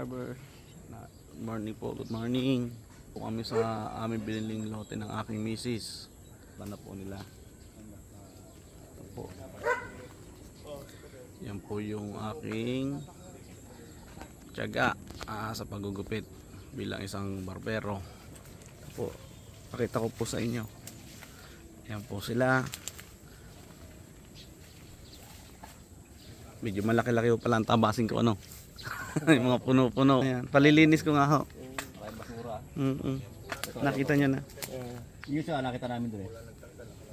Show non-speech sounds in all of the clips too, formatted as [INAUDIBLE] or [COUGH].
barber. Good morning po, good morning. Po kami sa aming biniling lote ng aking misis. Bana po nila. Ito po. Yan po yung aking tiyaga ah, sa paggugupit bilang isang barbero. Ito po. Pakita ko po sa inyo. Yan po sila. Medyo malaki-laki po pala ang tabasin ko ano. [LAUGHS] yung mga puno-puno. Ayan. Palilinis ko nga ho. Maraming basura. Mm-mm. Nakita niya na. Yun siya, nakita namin doon eh.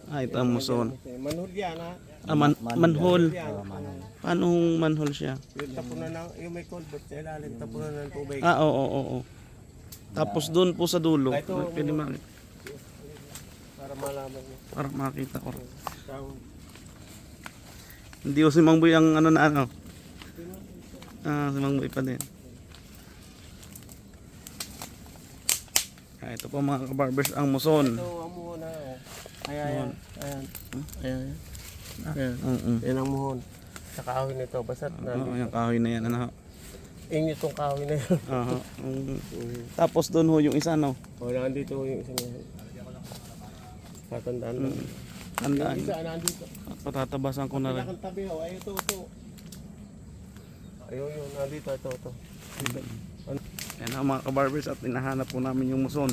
Ah, ito ang muson. Manhod yan ha. Ah, man manhole. Oo, manong. Paano manhole siya? Yung tapunan ng, yung may culvert sa ilalim, tapunan ng tubig. Ah, oo, oo, oo. Tapos doon po sa dulo, Ito, pwede ma- Para malaman mo. para makita ko. Hindi ko si Mang Boy ang ano na ano. Ah, si Mang Boy pa din. Ah, ito po mga kabarbers ang muson. Ito, ang muhon na. Oh. Ayan, ayan. Ayan. Ayan. Ayan. Mm Yan ang muhon. Sa kahoy nito. Basta't na. Oo, yung kahoy na yan. Ano? ho? Inyo itong kahoy na yun. Aha. [LAUGHS] Mm. Tapos doon ho yung isa no. O, nandito yung isang yan. Tatandaan mo. Yung Tandaan. isa, nandito. Patatabasan ko na rin. Pinakang tabi, oh. Ay, ito, ito. Ayun, yun. Nandito, ito, ito. Yan ang mga kabarbers at hinahanap po namin yung muson.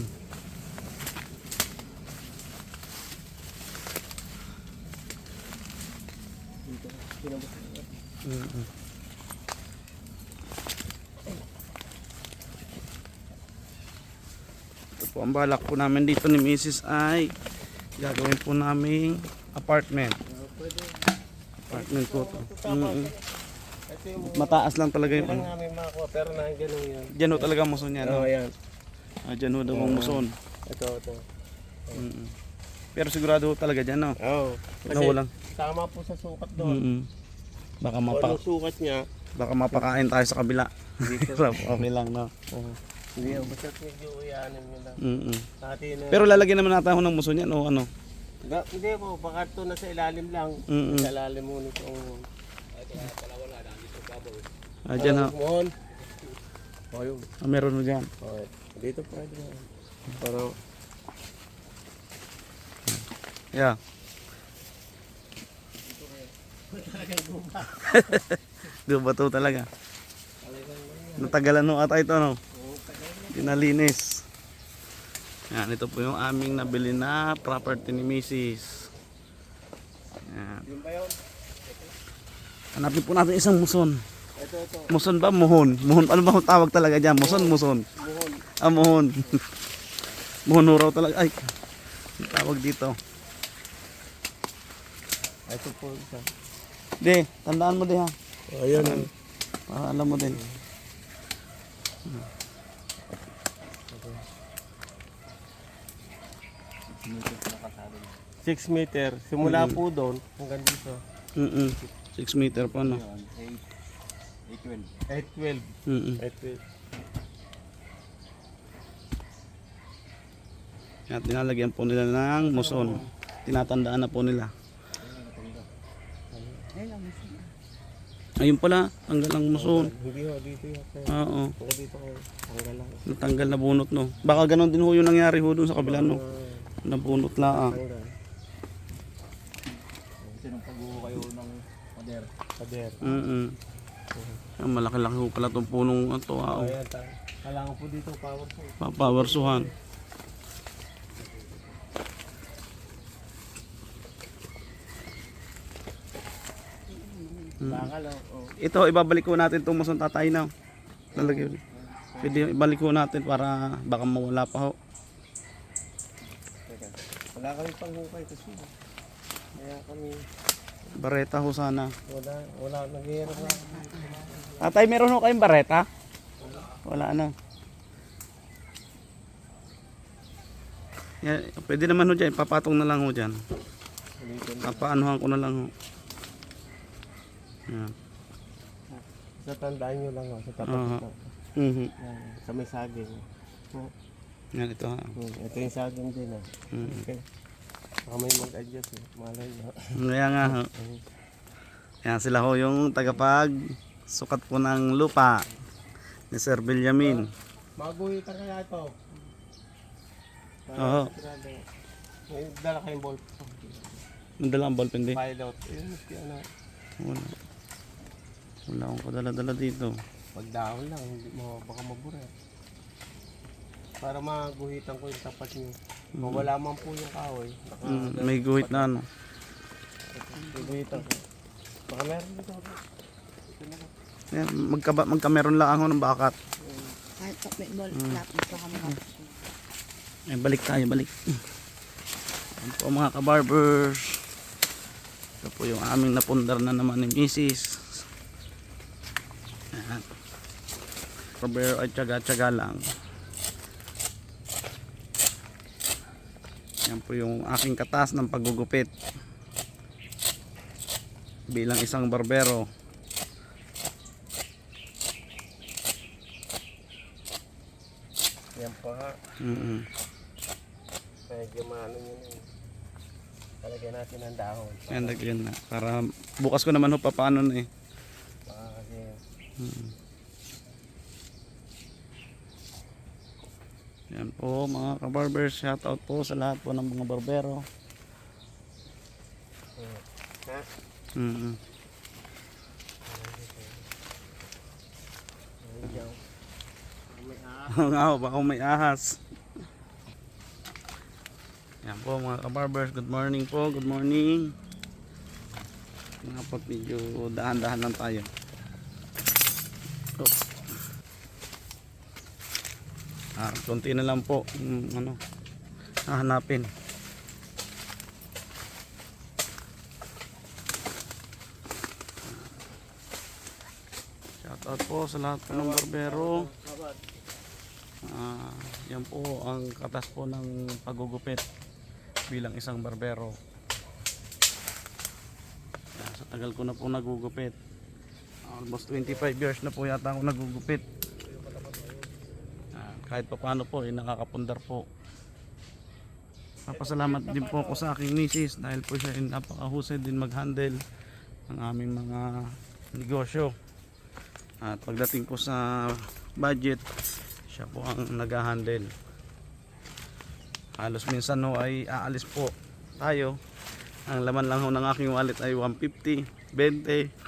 Mm-mm. Ito po ang balak po namin dito ni Mrs. ay gagawin po namin apartment. Apartment po. Ito yung Mataas lang talaga yung ano. ang namin makakuha, pero na ganun yan. Diyan ho talaga ang muson yan. Oo, no? yan. Ah, dyan ho daw ang muson. Ito, ito. Mm-mm. Pero sigurado ho talaga dyan, no? Oo. Na walang. Tama po sa sukat doon. Mm-mm. Baka, Kung mapa, anong sukat niya, baka mapakain tayo sa kabila. dito. [LAUGHS] okay lang, no? Hindi, oh, basta medyo uyanin mo lang. Mm-mm. Hati na. Pero lalagyan naman natin ako ng muson yan, o ano? Ga- hindi po, baka ito na sa ilalim lang. Mm-mm. Sa ilalim mo nito. Ah, dyan ho. Mohon. O, yun. Ah, meron mo dyan. Okay. Dito pwede na. Para, Yeah. [LAUGHS] Guba to talaga. Natagalan no ata ito, no? Pinalinis. Yan, ito po yung aming nabili na property ni Mrs. Yan. Hanapin po natin isang muson. Ito, ito. Muson ba? Muhon. Muhon. Ano ba ang tawag talaga dyan? Muson, muson. Mohon. Ah, muhon. [LAUGHS] muhon raw talaga. Ay, ang tawag dito. Ito po isa. Di, tandaan mo di ha. O, yan. Para alam mo din. 6 meter. Simula po doon hanggang dito. Mm 6 meter pa no. 812. Mm 812. At dinalagyan po nila ng muson. Tinatandaan na po nila. Ayun pala, tanggal ang muson. Oo, natanggal na bunot no. Baka ganon din ho yung nangyari ho dun sa kabila no. Nabunot lang. Hanggang. Sinumpaguho kayo ng pader. Pader. Mm -mm. Malaki-laki ho pala itong punong ito. Ah, yan. ta- Kailangan po dito power po. Papawersuhan. Bakal o. Oh. Ito, ibabalik ko natin itong muson tatay na. Lalagyan. Pwede ibalik ko natin para baka mawala pa ho. Wala kami panghukay kasi. Kaya kami Bareta ho sana. wala wala naghihirap na. Tatay, meron ho kayong bareta? Wala na. Yeah, pwede naman ho dyan. Papatong na lang ho dyan. Papaanuhan ko na lang ho. Yan. Sa tandaan nyo lang ho, sa tapat Aha. ito. Mhm. Yan, Sa may saging. Yan ito ha. hmm, Ito yung saging din ha. Mhm. Okay. Baka may mag-adjust eh. Malay na. Kaya nga ho. Yan sila ho yung tagapag sukat po ng lupa Ni Sir Benjamin. Maguhitan kaya ito. Oo. May dala kayong ball. Mandala ang ballpen din. File out. Yun, ano. Wala. Wala akong kadala-dala dito. Pag dahon lang, hindi mo baka mabura. Para maguhitan ko yung tapat niyo. Mawala man po yung kahoy. Baka Mm, may guhit na ano. ko. Baka meron dito. Yan, magka, magkameron lang ako ng bakat. Kahit sa may ball, Mm. lapit pa kami. Ay, balik tayo, balik. Yan po mga kabarbers. Ito po yung aming napundar na naman ni Mrs. Yan. Barbero ay tsaga-tsaga lang. Yan po yung aking katas ng paggugupit. Bilang isang barbero. Yan pa ha. Mm Medyo maano yun eh. Talagyan natin ng dahon. Yan, lagyan na. Para bukas ko naman ho pa paano na eh. Baka kasi Mm. Yan po mga kabarbers, shoutout po sa lahat po ng mga barbero. Ha? Mm ah. [LAUGHS] nga baka may ahas. Yan po mga kabarbers, good morning po, good morning. Nga po medyo dahan-dahan lang tayo. Oh. Ah, konti na lang po, yung ano, hahanapin. Shoutout po sa lahat po ng barbero. Ah, yan po ang katas po ng pagugupit bilang isang barbero. Sa tagal ko na po nagugupit. Almost 25 years na po yata ako nagugupit. Ah, kahit pa paano po, eh, nakakapundar po. Papasalamat din po ako sa aking misis dahil po siya ay napakahusay din mag-handle ng aming mga negosyo. At pagdating po sa budget, siya po ang nag-handle. Halos minsan ho ay aalis po tayo. Ang laman lang ho ng aking wallet ay 150, 20. [LAUGHS]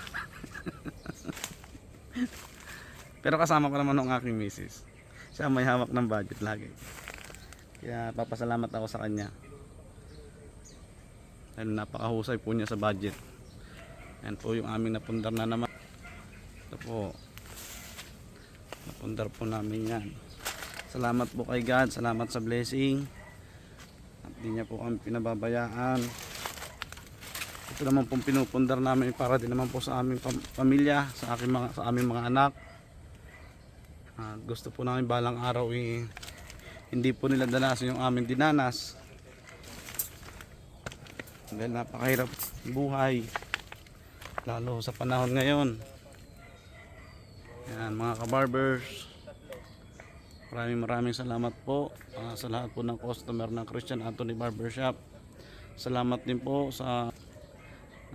Pero kasama ko naman ng aking misis. Siya may hawak ng budget lagi. Kaya papasalamat ako sa kanya. Dahil napakahusay po niya sa budget. Yan po yung aming napundar na naman. Ito po. Napundar po namin yan. Salamat po kay God. Salamat sa blessing. At di niya po kami pinababayaan. Ito naman pong pinupundar namin para din naman po sa aming pam- pamilya, sa aking mga sa aming mga anak. At gusto po namin balang araw eh, hindi po nila danasin yung aming dinanas. Dahil napakahirap buhay. Lalo sa panahon ngayon. Yan mga kabarbers. Maraming maraming salamat po ah, sa lahat po ng customer ng Christian Anthony Barbershop. Salamat din po sa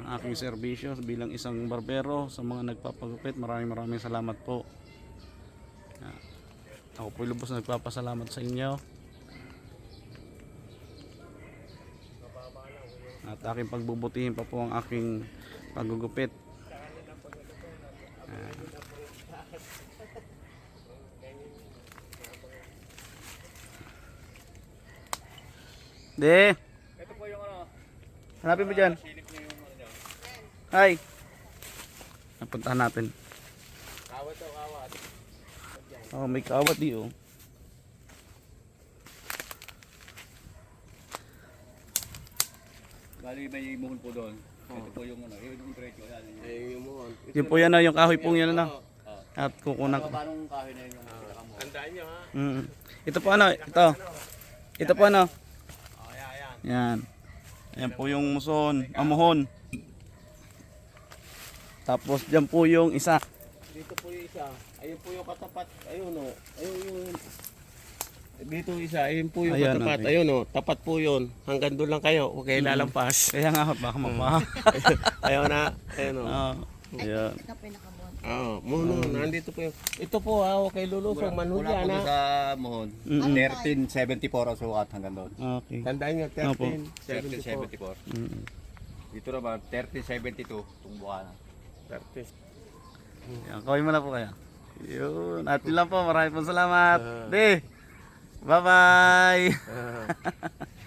ng aking serbisyo bilang isang barbero sa mga nagpapagupit. Maraming maraming salamat po. Ako po lubos na nagpapasalamat sa inyo. At aking pagbubutihin pa po ang aking pagugupit. De. Ito po yung ano, Hanapin mo dyan. Hi. Napuntahan natin. Kawat o kawat. Oh, may kawat di oh. Bali may buhol po doon. Ito po yung ano, yun yung diretso. Yan, yun. Eh, yung mo. Yun po yan oh, yung kahoy pong yan ano. At kukunan ko. Baba nung kahoy na yun yung pinaka mo. Tandaan nyo ha. Mm. Ito po ano, ito. Ito po ano. Oh, yan, yan. Yan. Yan po yung muson, amuhon. Tapos dyan po yung isa. Dito po yung isa. Ayun po yung katapat. Ayun o. Ayun yung... Dito isa. Ayun po yung Ayan, katapat. Okay. Ayun o. Tapat po yun. Hanggang doon lang kayo. Okay, mm. lalampas. Kaya nga, baka mm. mapa. [LAUGHS] ayun na. Ayun o. Oh. Ayan. Oo, oh, muno, oh. nandito po yung. Ito po ah, ha, okay lolo, so manhulya na. sa Mohon, mm -hmm. 1374 ang sukat hanggang doon. Okay. Tandaan nyo, 1374. 1374. Mm -hmm. Dito naman, 1372, itong na. 13. Yan, kaway mo na po kayo. Yun, at yun lang po. Maraming pong salamat. Uh, Di, bye-bye. Uh, [LAUGHS]